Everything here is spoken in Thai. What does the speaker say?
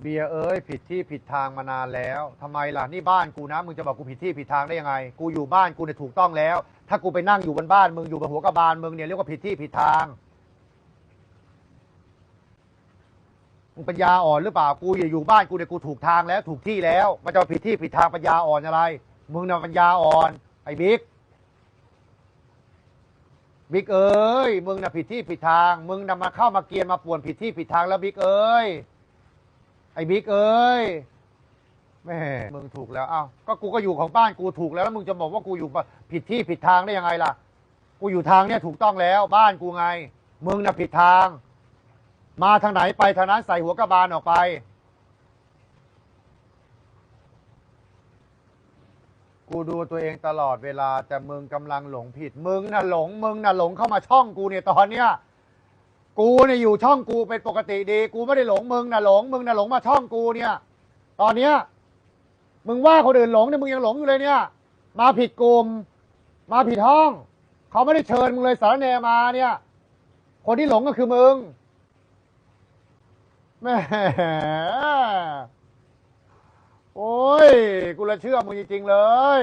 เบียร์เอ้ยผิดที่ผิดทางมานานแล้วทำไมล่ะนี่บ้านกูนะมึงจะบอกกูผิดที่ผิดทางได้ยังไง กูอยู่บ้านกูเนี่ยถูกต้องแล้ว ถ้ากูไปนั่งอยู่บนบ้านมึงอยู่บนหัวกระบาลมึงเนี่ยเรียกว่าผิดที่ผิดทางมึงปัญญาอ่อนหรือเปล่ากูอยู่บ้านกูเนี่ยกูถูกทางแล้ว ถูกที่แล้วมันจะผิดที่ผิดทางปัญญาอ่อนอะไร มึงน่ะปัญญาอ่อนไอ้บิ๊กบิ๊กเอ้ยมึงน่ะผิดที่ผิดทาง มึงน่ะมาเข้ามาเกียนมาป่วนผิดที่ผิดทางแล้วบิ๊กเอ้ย ไอ้บิ๊กเอ้ยแม่มึงถูกแล้วอ้าวก็กูก็อยู่ของบ้านกูถูกแล้วแล้วมึงจะบอกว่ากูอยู่ผิดที่ผิดทางได้ยังไงล่ะ กูอยู่ทางเนี่ยถูกต้องแล้วบ้านกูไง มึงน่ะผิดทาง มาทางไหนไปทางนั้นใส่หัวกระบาลออกไป กูดูตัวเองตลอดเวลาแต่มึงกำลังหลงผิด มึงน่ะหลง มึงน่ะหลงเข้ามาช่องกูเนี่ยตอนเนี้ย กูเนี่ยอยู่ช่องกูเป็นปกติดี กูไม่ได้หลงมึงนะหลงมึงนะหลงมาช่องกูเนี่ย ตอนเนี้ยมึงว่าคนอื่นหลงเนี่ยมึงยังหลงอยู่เลยเนี่ย มาผิดกลุ่มมาผิดห้อง เขาไม่ได้เชิญมึงเลยสารแหนมาเนี่ย คนที่หลงก็คือมึงแม่โอ้ยกูละเชื่อมึงจริงๆเลย